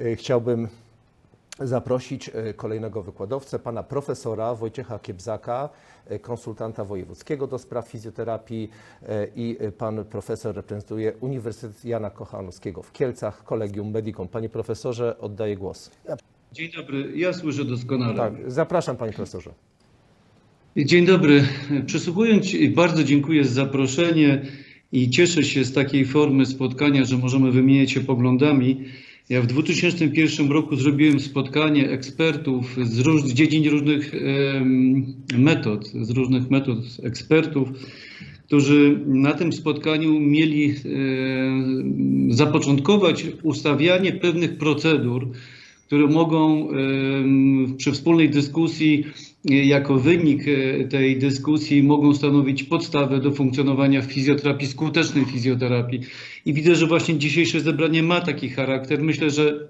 E, Chciałbym zaprosić e, kolejnego wykładowcę, pana profesora Wojciecha Kiebzaka, e, konsultanta wojewódzkiego do spraw fizjoterapii i pan profesor reprezentuje Uniwersytet Jana Kochanowskiego w Kielcach, Kolegium Medicum. Panie profesorze, oddaję głos. Dzień dobry, ja słyszę doskonale. Tak, zapraszam panie profesorze. Dzień dobry. Przysłuchując, bardzo dziękuję za zaproszenie i cieszę się z takiej formy spotkania, że możemy wymieniać się poglądami. Ja w 2001 roku zrobiłem spotkanie ekspertów z, róż, z dziedzin różnych metod, z różnych metod ekspertów, którzy na tym spotkaniu mieli zapoczątkować ustawianie pewnych procedur, które mogą przy wspólnej dyskusji, jako wynik e, tej dyskusji, mogą stanowić podstawę do funkcjonowania fizjoterapii, skutecznej fizjoterapii. I widzę, że właśnie dzisiejsze zebranie ma taki charakter. Myślę, że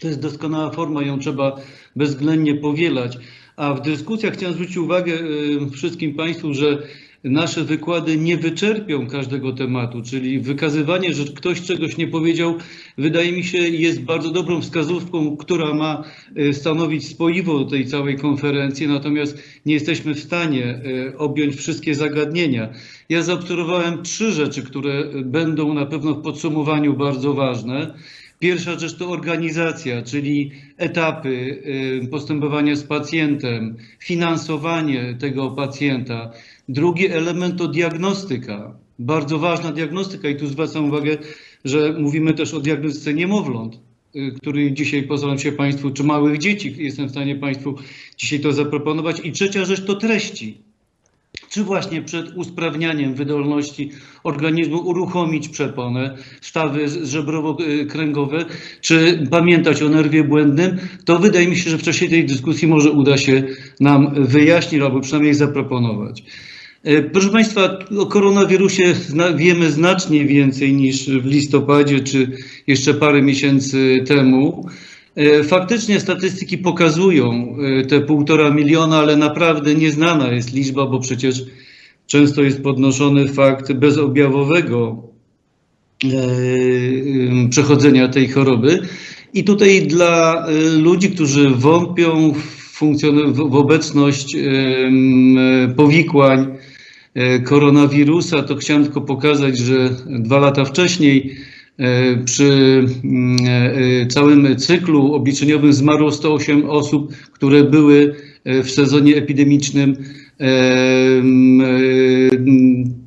to jest doskonała forma, ją trzeba bezwzględnie powielać. A w dyskusjach chciałem zwrócić uwagę e, wszystkim Państwu, że nasze wykłady nie wyczerpią każdego tematu, czyli wykazywanie, że ktoś czegoś nie powiedział, wydaje mi się, jest bardzo dobrą wskazówką, która ma e, stanowić spoiwo tej całej konferencji, natomiast nie jesteśmy w stanie e, objąć wszystkie zagadnienia. Ja zaobserwowałem trzy rzeczy, które będą na pewno w podsumowaniu bardzo ważne. Pierwsza rzecz to organizacja, czyli etapy y, postępowania z pacjentem, finansowanie tego pacjenta. Drugi element to diagnostyka. Bardzo ważna diagnostyka i tu zwracam uwagę, że mówimy też o diagnostyce niemowląt, y, który dzisiaj pozwalam się Państwu, czy małych dzieci, jestem w stanie Państwu dzisiaj to zaproponować. I trzecia rzecz to treści czy właśnie przed usprawnianiem wydolności organizmu uruchomić przeponę, stawy żebrowo-kręgowe, czy pamiętać o nerwie błędnym, to wydaje mi się, że w czasie tej dyskusji może uda się nam wyjaśnić albo przynajmniej zaproponować. E, Proszę Państwa, o koronawirusie wiemy znacznie więcej niż w listopadzie czy jeszcze parę miesięcy temu. E, Faktycznie statystyki pokazują e, te półtora miliona, ale naprawdę nieznana jest liczba, bo przecież często jest podnoszony fakt bezobjawowego przechodzenia tej choroby. I tutaj dla ludzi, którzy wątpią w, w obecność powikłań koronawirusa, to chciałem tylko pokazać, że dwa lata wcześniej e, przy mm, e, całym cyklu obliczeniowym zmarło 108 osób, które były e, w sezonie epidemicznym e, e,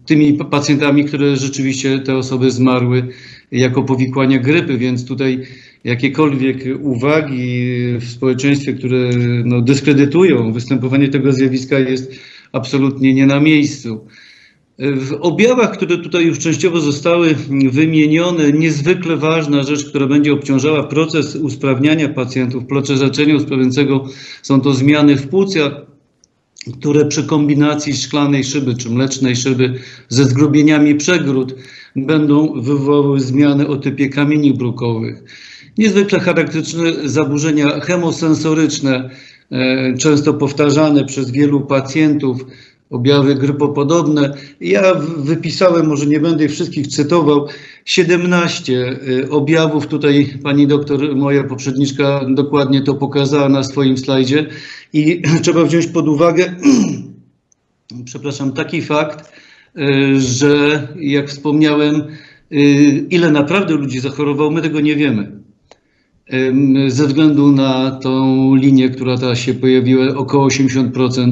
tymi pa- pacjentami, które rzeczywiście te osoby zmarły jako powikłania grypy, więc tutaj jakiekolwiek uwagi w społeczeństwie, które no, dyskredytują występowanie tego zjawiska jest absolutnie nie na miejscu. W objawach, które tutaj już częściowo zostały wymienione, niezwykle ważna rzecz, która będzie obciążała proces usprawniania pacjentów, proces leczenia usprawniającego, są to zmiany w płucach, które przy kombinacji szklanej szyby czy mlecznej szyby ze zgrubieniami przegród będą wywołały zmiany o typie kamieni brukowych. Niezwykle charakterystyczne zaburzenia chemosensoryczne, często powtarzane przez wielu pacjentów, objawy grypopodobne. Ja wypisałem, może nie będę ich wszystkich cytował, 17 y, objawów. Tutaj pani doktor, moja poprzedniczka, dokładnie to pokazała na swoim slajdzie. I trzeba wziąć pod uwagę, przepraszam, taki fakt, y, że jak wspomniałem, ile naprawdę ludzi zachorowało, my tego nie wiemy. Ze względu na tą linię, która teraz się pojawiła, około 80%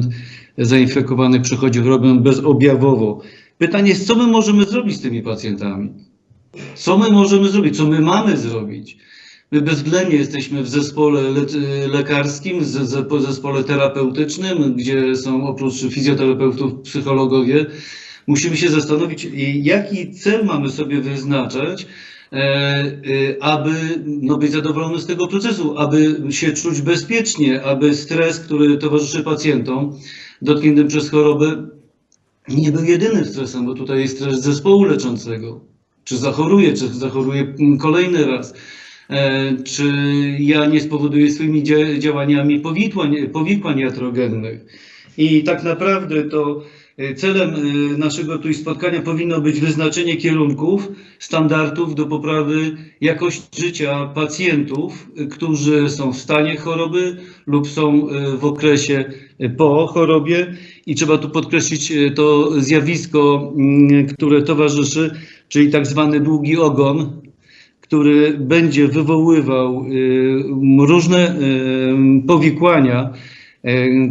zainfekowanych przechodzi chorobę bezobjawowo. Pytanie jest, co my możemy zrobić z tymi pacjentami? Co my możemy zrobić? Co my mamy zrobić? My bezwzględnie jesteśmy w zespole le- lekarskim, w ze- ze- zespole terapeutycznym, gdzie są oprócz fizjoterapeutów psychologowie. Musimy się zastanowić, jaki cel mamy sobie wyznaczać, aby no, być zadowolony z tego procesu, aby się czuć bezpiecznie, aby stres, który towarzyszy pacjentom dotkniętym przez chorobę, nie był jedynym stresem, bo tutaj jest stres zespołu leczącego. Czy zachoruje, czy zachoruje kolejny raz, e, czy ja nie spowoduję swoimi dzia- działaniami powikłań, powikłań jatrogennych. I tak naprawdę to E, Celem e, naszego tu spotkania powinno być wyznaczenie kierunków, standardów do poprawy jakości życia pacjentów, e, którzy są w stanie choroby lub są w okresie po chorobie. I trzeba tu podkreślić to zjawisko, mm, które towarzyszy, czyli tak zwany długi ogon, który będzie wywoływał y, różne y, powikłania, y,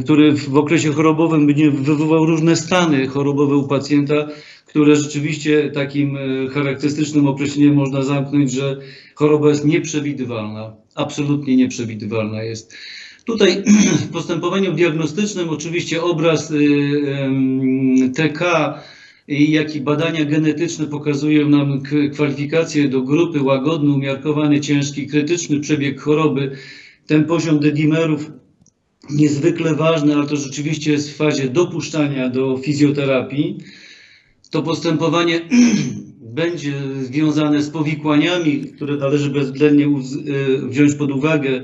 który w okresie chorobowym będzie wywoływał różne stany chorobowe u pacjenta, które rzeczywiście takim y, charakterystycznym określeniem można zamknąć, że choroba jest nieprzewidywalna, absolutnie nieprzewidywalna jest. Tutaj w postępowaniu diagnostycznym oczywiście obraz em, TK jak i badania genetyczne pokazują nam kwalifikacje do grupy łagodny, umiarkowany, ciężki, krytyczny przebieg choroby. Ten poziom dedimerów niezwykle ważny, ale to rzeczywiście jest w fazie dopuszczania do fizjoterapii. To postępowanie będzie związane z powikłaniami, które należy bezwzględnie y, wziąć pod uwagę.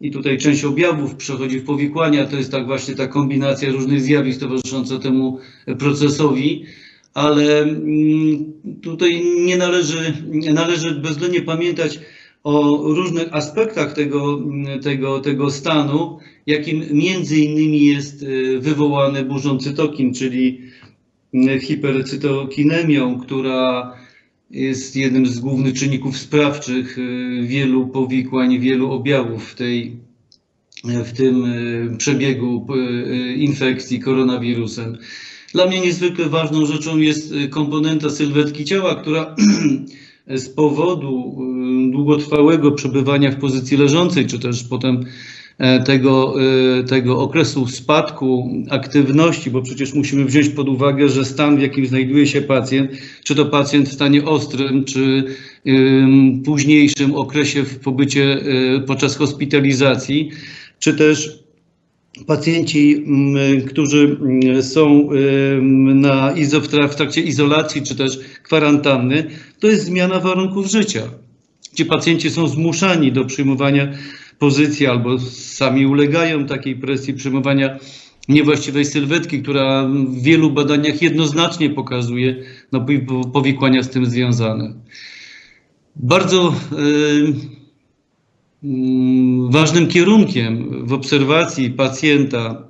I tutaj część objawów przechodzi w powikłania. To jest tak właśnie ta kombinacja różnych zjawisk towarzysząca temu procesowi. Ale mm, tutaj nie należy, należy bezwzględnie pamiętać o różnych aspektach tego, tego, tego stanu, jakim między innymi jest y, wywołany burzą cytokin, czyli y, hipercytokinemią, która jest jednym z głównych czynników sprawczych y, wielu powikłań, wielu objawów w, tej, w tym przebiegu infekcji koronawirusem. Dla mnie niezwykle ważną rzeczą jest komponenta sylwetki ciała, która z powodu y, długotrwałego przebywania w pozycji leżącej, czy też potem e, tego, y, tego okresu spadku aktywności, bo przecież musimy wziąć pod uwagę, że stan, w jakim znajduje się pacjent, czy to pacjent w stanie ostrym, czy ym, późniejszym okresie w pobycie y, podczas hospitalizacji, czy też pacjenci, mm, którzy mm, są ym, na izo, w tra- w trakcie izolacji czy też kwarantanny, to jest zmiana warunków życia. Ci pacjenci są zmuszani do przyjmowania pozycji albo sami ulegają takiej presji przyjmowania niewłaściwej sylwetki, która w wielu badaniach jednoznacznie pokazuje no, powi- powikłania z tym związane. Bardzo y, Mm, Ważnym kierunkiem w obserwacji pacjenta,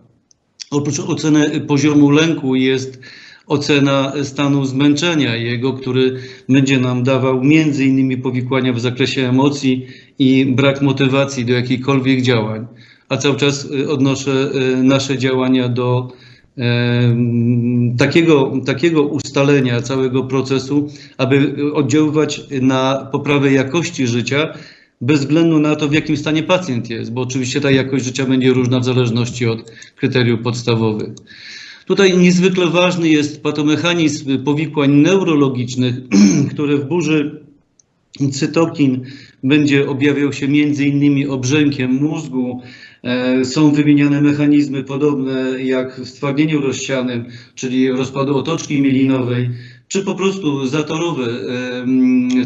oprócz oceny poziomu lęku, jest ocena stanu zmęczenia jego, który będzie nam dawał między innymi powikłania w zakresie emocji i brak motywacji do jakichkolwiek działań. A cały czas y, odnoszę y, nasze działania do takiego, takiego ustalenia całego procesu, aby oddziaływać na poprawę jakości życia, bez względu na to, w jakim stanie pacjent jest, bo oczywiście ta jakość życia będzie różna w zależności od kryteriów podstawowych. Tutaj niezwykle ważny jest patomechanizm powikłań neurologicznych, które w burzy cytokin będzie objawiał się między innymi obrzękiem mózgu. E, Są wymieniane mechanizmy podobne jak w stwardnieniu rozsianym, czyli rozpadu otoczki mielinowej, czy po prostu zatorowe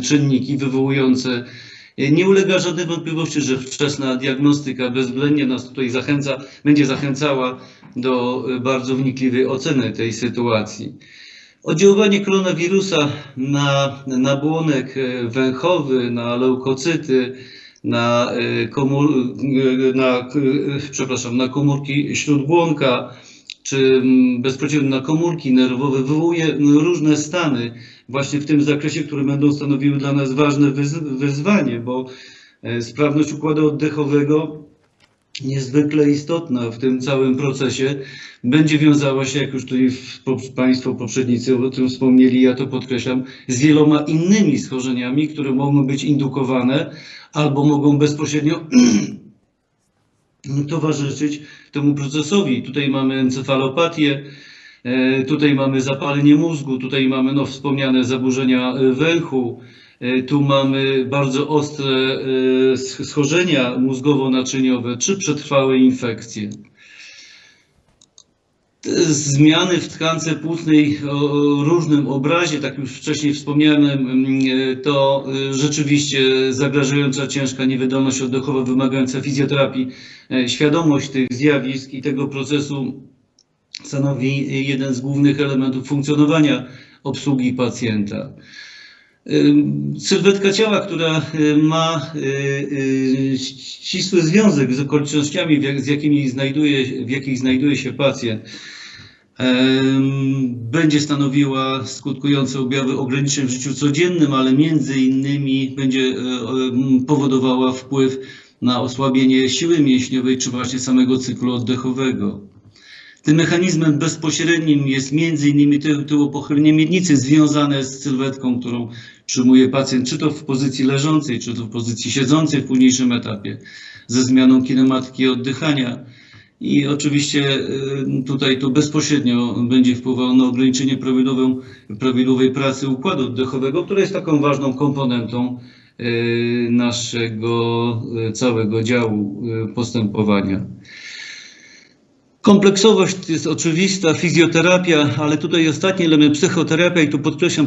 czynniki wywołujące nie ulega żadnej wątpliwości, że wczesna diagnostyka bezwzględnie nas tutaj zachęca, będzie zachęcała do y, bardzo wnikliwej oceny tej sytuacji. Oddziaływanie koronawirusa na nabłonek y, węchowy, na leukocyty, na, y, komór, y, na, y, przepraszam, na komórki śródbłonka, czy mm, bezpośrednio na komórki nerwowe wywołuje mm, różne stany właśnie w tym zakresie, które będą stanowiły dla nas ważne wyz- wyzwanie, bo e, sprawność układu oddechowego niezwykle istotna w tym całym procesie. Będzie wiązała się, jak już tutaj Państwo poprzednicy o tym wspomnieli, ja to podkreślam, z wieloma innymi schorzeniami, które mogą być indukowane albo mogą bezpośrednio towarzyszyć temu procesowi. Tutaj mamy encefalopatię, e, tutaj mamy zapalenie mózgu, tutaj mamy no, wspomniane zaburzenia e, węchu, e, tu mamy bardzo ostre sch- schorzenia mózgowo-naczyniowe czy przetrwałe infekcje. Zmiany w tkance płucnej o różnym obrazie, tak już wcześniej wspomniałem, e, to e, rzeczywiście zagrażająca ciężka niewydolność oddechowa wymagająca fizjoterapii. E, Świadomość tych zjawisk i tego procesu stanowi jeden z głównych elementów funkcjonowania obsługi pacjenta. Sylwetka ciała, która y, ma y, y, ścisły związek z okolicznościami, z jakimi znajduje, w jakich znajduje się pacjent, będzie stanowiła skutkujące objawy ograniczeń w życiu codziennym, ale między innymi będzie e, powodowała wpływ na osłabienie siły mięśniowej czy właśnie samego cyklu oddechowego. Tym mechanizmem bezpośrednim jest ty- tyłopochylenie miednicy związane z sylwetką, którą przyjmuje pacjent, czy to w pozycji leżącej, czy to w pozycji siedzącej w późniejszym etapie, ze zmianą kinematyki oddychania. I oczywiście y, tutaj to bezpośrednio będzie wpływało na ograniczenie prawidłowej pracy układu oddechowego, która jest taką ważną komponentą y, naszego y, całego działu postępowania. Kompleksowość jest oczywista, fizjoterapia, ale tutaj ostatni element psychoterapia i tu podkreślam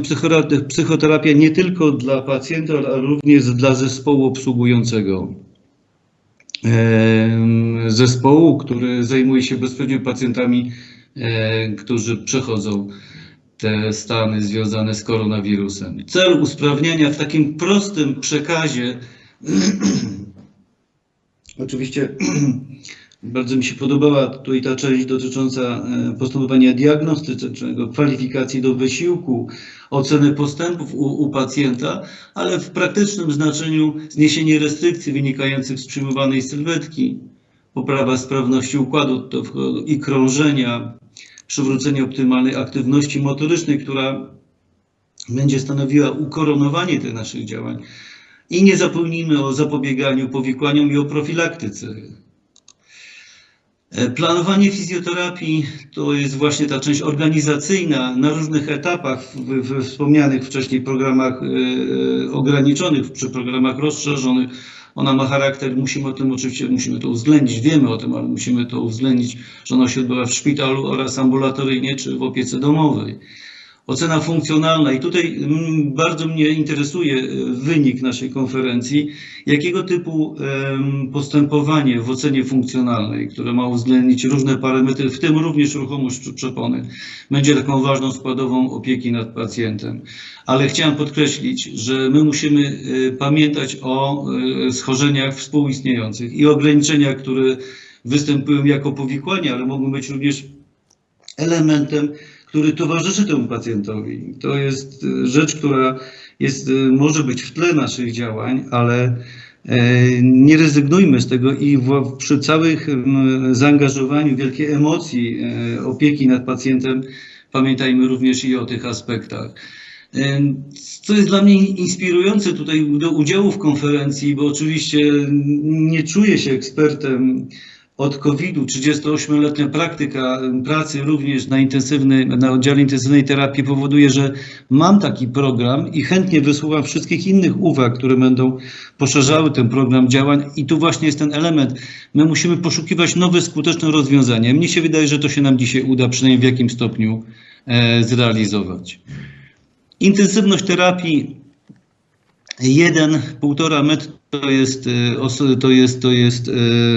psychoterapia nie tylko dla pacjenta, ale również dla zespołu obsługującego. Zespołu, który zajmuje się bezpośrednio pacjentami, e, którzy przechodzą te stany związane z koronawirusem. Cel usprawniania w takim prostym przekazie Oczywiście bardzo mi się podobała tutaj ta część dotycząca e, postępowania diagnostycznego, kwalifikacji do wysiłku, oceny postępów u, u pacjenta, ale w praktycznym znaczeniu zniesienie restrykcji wynikających z przyjmowanej sylwetki, poprawa sprawności układu i krążenia, przywrócenie optymalnej aktywności motorycznej, która będzie stanowiła ukoronowanie tych naszych działań. I nie zapomnijmy o zapobieganiu powikłaniom i o profilaktyce. E, Planowanie fizjoterapii to jest właśnie ta część organizacyjna na różnych etapach w, w wspomnianych wcześniej programach e, ograniczonych, przy programach rozszerzonych. Ona ma charakter, musimy o tym oczywiście, musimy to uwzględnić, wiemy o tym, ale musimy to uwzględnić, że ona się odbywa w szpitalu oraz ambulatoryjnie czy w opiece domowej. Ocena funkcjonalna i tutaj mm, bardzo mnie interesuje e, wynik naszej konferencji, jakiego typu postępowanie w ocenie funkcjonalnej, które ma uwzględnić różne parametry, w tym również ruchomość przepony, będzie taką ważną składową opieki nad pacjentem. Ale chciałem podkreślić, że my musimy e, pamiętać o e, schorzeniach współistniejących i ograniczeniach, które występują jako powikłania, ale mogą być również elementem, który towarzyszy temu pacjentowi. To jest e, rzecz, która jest, e, może być w tle naszych działań, ale e, nie rezygnujmy z tego i przy całych zaangażowaniu, wielkiej emocji opieki nad pacjentem pamiętajmy również i o tych aspektach. Co jest dla mnie inspirujące tutaj do udziału w konferencji, bo oczywiście nie czuję się ekspertem od COVID-u, 38-letnia praktyka pracy również na, intensywny, na oddziale intensywnej terapii powoduje, że mam taki program i chętnie wysłucham wszystkich innych uwag, które będą poszerzały ten program działań i tu właśnie jest ten element. My musimy poszukiwać nowe, skuteczne rozwiązania. Mnie się wydaje, że to się nam dzisiaj uda przynajmniej w jakimś stopniu e, zrealizować. Intensywność terapii 1,5 metr to jest, e, os- to jest, to jest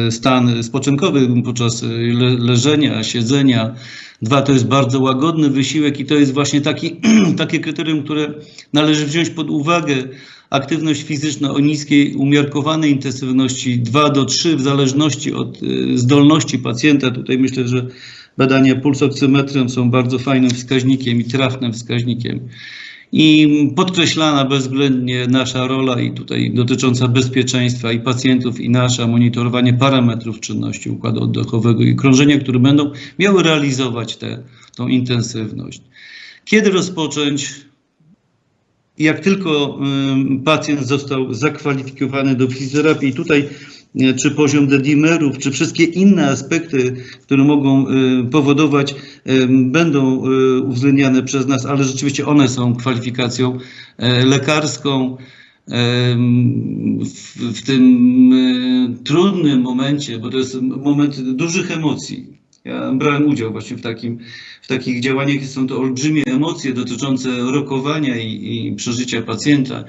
e, stan spoczynkowy podczas le, leżenia, siedzenia. Dwa to jest bardzo łagodny wysiłek i to jest właśnie taki, takie kryterium, które należy wziąć pod uwagę. Aktywność fizyczna o niskiej, umiarkowanej intensywności 2 do 3 w zależności od zdolności pacjenta. Tutaj myślę, że badania pulsoksymetrem są bardzo fajnym wskaźnikiem i trafnym wskaźnikiem. I podkreślana bezwzględnie nasza rola i tutaj dotycząca bezpieczeństwa i pacjentów i nasza monitorowanie parametrów czynności układu oddechowego i krążenia, które będą miały realizować tę intensywność. Kiedy rozpocząć? Jak tylko pacjent został zakwalifikowany do fizjoterapii, tutaj czy poziom dedimerów, czy wszystkie inne aspekty, które mogą y, powodować, y, będą y, uwzględniane przez nas, ale rzeczywiście one są kwalifikacją e, lekarską. W, w tym e, trudnym momencie, bo to jest moment dużych emocji. Ja brałem udział właśnie w, takim, w takich działaniach. Są to olbrzymie emocje dotyczące rokowania i, i przeżycia pacjenta.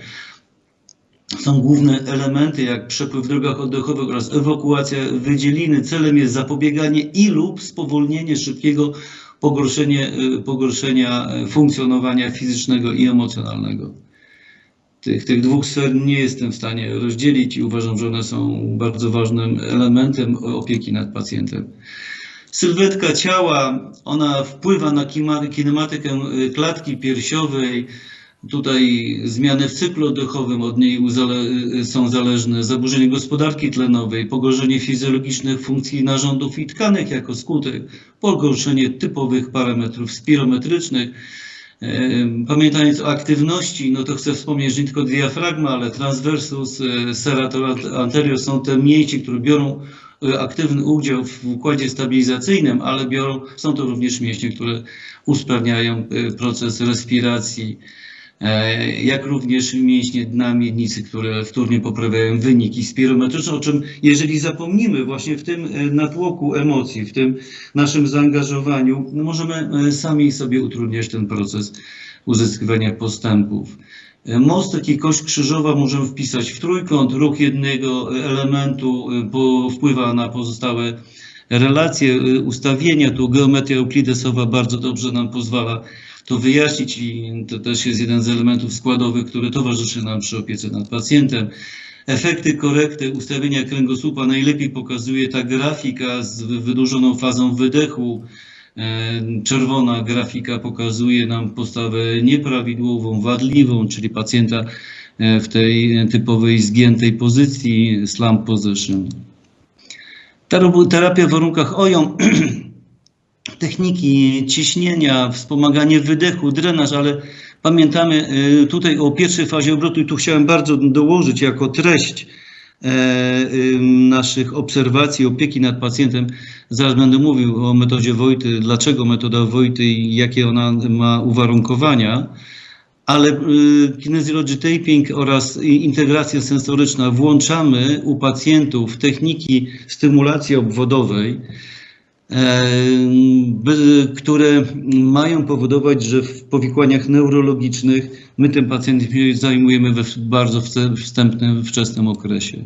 Są główne elementy, jak przepływ w drogach oddechowych oraz ewakuacja wydzieliny. Celem jest zapobieganie i lub spowolnienie szybkiego pogorszenie, y, pogorszenia y, funkcjonowania fizycznego i emocjonalnego. Tych, tych dwóch sfer nie jestem w stanie rozdzielić i uważam, że one są bardzo ważnym elementem opieki nad pacjentem. Sylwetka ciała, ona wpływa na kinematykę y, klatki piersiowej. Tutaj zmiany w cyklu oddechowym od niej uzale- y, są zależne, zaburzenie gospodarki tlenowej, pogorszenie fizjologicznych funkcji narządów i tkanek jako skutek, pogorszenie typowych parametrów spirometrycznych. Pamiętając o aktywności, no to chcę wspomnieć, że nie tylko diafragma, ale transversus, e, serrator anterior są te mięśnie, które biorą e, aktywny udział w układzie stabilizacyjnym, ale biorą, są to również mięśnie, które usprawniają e, proces respiracji, jak również mięśnie dna miednicy, które wtórnie poprawiają wyniki spirometryczne, o czym jeżeli zapomnimy właśnie w tym e, natłoku emocji, w tym naszym zaangażowaniu, no możemy e, sami sobie utrudniać ten proces uzyskiwania postępów. E, Mostek i kość krzyżowa możemy wpisać w trójkąt. Ruch jednego elementu e, wpływa na pozostałe relacje, e, ustawienia. Tu geometria euklidesowa bardzo dobrze nam pozwala to wyjaśnić i to też jest jeden z elementów składowych, który towarzyszy nam przy opiece nad pacjentem. Efekty korekty ustawienia kręgosłupa najlepiej pokazuje ta grafika z wy- wydłużoną fazą wydechu. E, Czerwona grafika pokazuje nam postawę nieprawidłową, wadliwą, czyli pacjenta e, w tej typowej zgiętej pozycji slump position. Terapia w warunkach OJOM, techniki ciśnienia, wspomaganie wydechu, drenaż, ale pamiętamy e, tutaj o pierwszej fazie obrotu i tu chciałem bardzo dołożyć jako treść e, naszych obserwacji, opieki nad pacjentem. Zaraz będę mówił o metodzie Wojty, dlaczego metoda Wojty i jakie ona ma uwarunkowania. Ale y, kinesiology taping oraz integracja sensoryczna włączamy u pacjentów techniki stymulacji obwodowej, które mają powodować, że w powikłaniach neurologicznych my tym pacjentem się zajmujemy w- bardzo wstępnym, wczesnym okresie.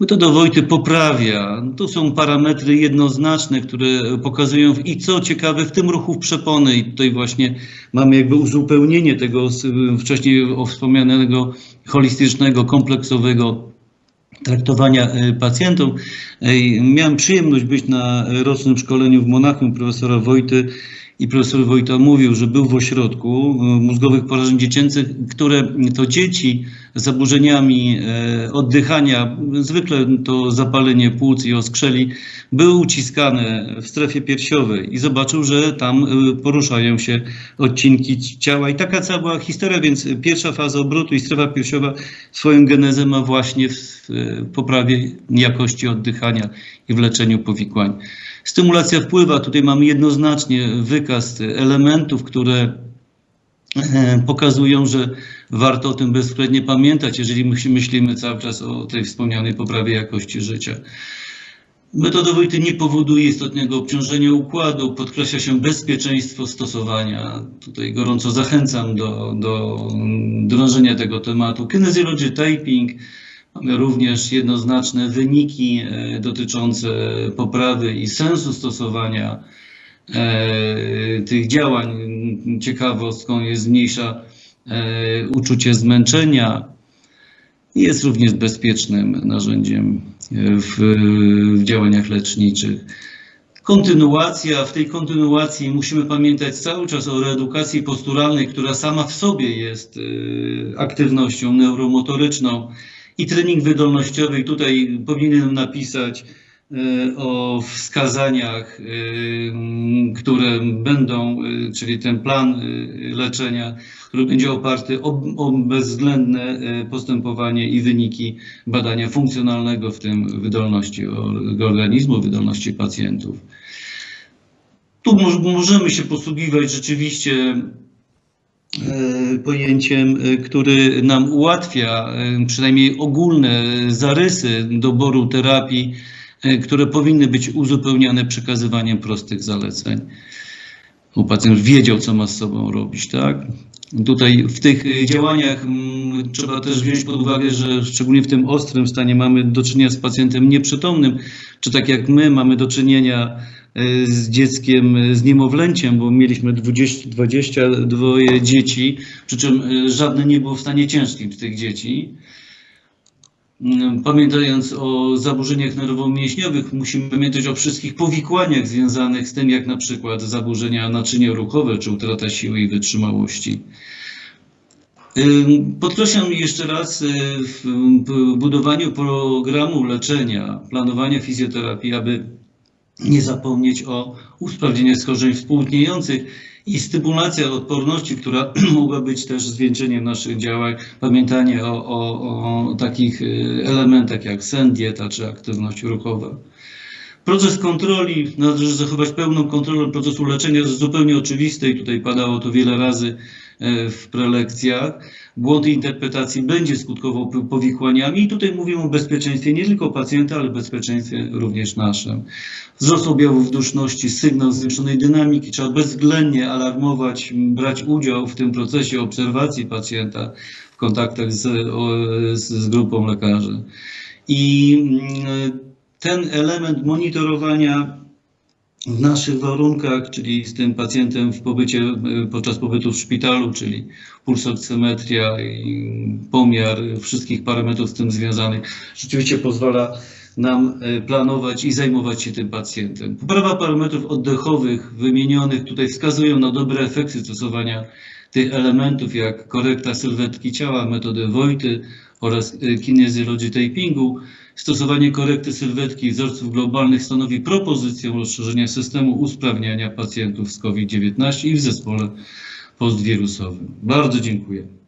Metoda Wojty poprawia. To są parametry jednoznaczne, które pokazują i co ciekawe w tym ruchu przepony i tutaj właśnie mamy jakby uzupełnienie tego wcześniej wspomnianego holistycznego, kompleksowego traktowania e, pacjentów. Ej, Miałem przyjemność być na rocznym szkoleniu w Monachium profesora Wojty i profesor Wojta mówił, że był w ośrodku e, mózgowych porażeń dziecięcych, które to dzieci zaburzeniami e, oddychania, zwykle to zapalenie płuc i oskrzeli, były uciskane w strefie piersiowej i zobaczył, że tam e, poruszają się odcinki ci- ciała. I taka cała była historia, więc pierwsza faza obrotu i strefa piersiowa swoją genezę ma właśnie w e, poprawie jakości oddychania i w leczeniu powikłań. Stymulacja wpływa, tutaj mamy jednoznacznie wykaz elementów, które pokazują, że warto o tym bezwzględnie pamiętać, jeżeli myśl- myślimy cały czas o tej wspomnianej poprawie jakości życia. Metoda Wojty nie powoduje istotnego obciążenia układu, podkreśla się bezpieczeństwo stosowania. Tutaj gorąco zachęcam do, do drążenia tego tematu. Kinesiology typing, mamy również jednoznaczne wyniki e, dotyczące poprawy i sensu stosowania tych działań. Ciekawostką jest zmniejsza e, uczucie zmęczenia, jest również bezpiecznym narzędziem e, w, w działaniach leczniczych. Kontynuacja, w tej kontynuacji musimy pamiętać cały czas o reedukacji posturalnej, która sama w sobie jest e, aktywnością neuromotoryczną i trening wydolnościowy. Tutaj powinienem napisać e, o wskazaniach, m, które będą, e, czyli ten plan leczenia, który będzie oparty o, o bezwzględne postępowanie i wyniki badania funkcjonalnego, w tym wydolności or- organizmu, wydolności pacjentów. Tu moż- możemy się posługiwać rzeczywiście pojęciem, który nam ułatwia przynajmniej ogólne zarysy doboru terapii, które powinny być uzupełniane przekazywaniem prostych zaleceń. Bo pacjent wiedział, co ma z sobą robić, tak? Tutaj w tych y, działaniach mm, trzeba też wziąć pod uwagę, że szczególnie w tym ostrym stanie mamy do czynienia z pacjentem nieprzytomnym, czy tak jak my mamy do czynienia y, z dzieckiem, y, z niemowlęciem, bo mieliśmy 20, 22 dzieci, przy czym y, żadne nie było w stanie ciężkim z tych dzieci. Mm, Pamiętając o zaburzeniach nerwowo-mięśniowych, musimy pamiętać o wszystkich powikłaniach związanych z tym, jak na przykład zaburzenia naczynia ruchowe czy utrata siły i wytrzymałości. Ym, Podkreślam jeszcze raz y, w budowaniu programu leczenia, planowania fizjoterapii, aby nie zapomnieć o usprawnieniu schorzeń współistniejących i stymulacja odporności, która mogła być też zwieńczeniem naszych działań, pamiętanie o, o, o takich y, elementach jak sen, dieta czy aktywność ruchowa. Proces kontroli, należy zachować pełną kontrolę procesu leczenia, jest zupełnie oczywiste i tutaj padało to wiele razy w prelekcjach. Błąd interpretacji będzie skutkował powikłaniami i tutaj mówimy o bezpieczeństwie nie tylko pacjenta, ale bezpieczeństwie również naszym. Wzrost objawów duszności, sygnał zwiększonej dynamiki, trzeba bezwzględnie alarmować, brać udział w tym procesie obserwacji pacjenta w kontaktach z, z grupą lekarzy. I mm, ten element monitorowania w naszych warunkach, czyli z tym pacjentem w pobycie, y, podczas pobytu w szpitalu, czyli pulsoksymetria i pomiar wszystkich parametrów z tym związanych, rzeczywiście pozwala nam y, planować i zajmować się tym pacjentem. Poprawa parametrów oddechowych wymienionych tutaj wskazują na dobre efekty stosowania tych elementów, jak korekta sylwetki ciała, metody Wojty oraz y, kinezjologii tapingu. Stosowanie korekty sylwetki i wzorców globalnych stanowi propozycję rozszerzenia systemu usprawniania pacjentów z COVID-19 i w zespole postwirusowym. Bardzo dziękuję.